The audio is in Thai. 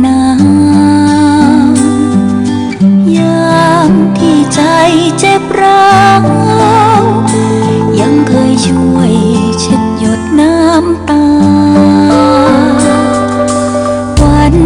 หนายามที่ใจเจ็บร้าวยังเคยช่วยเช็ดหยดน้ำตา วัน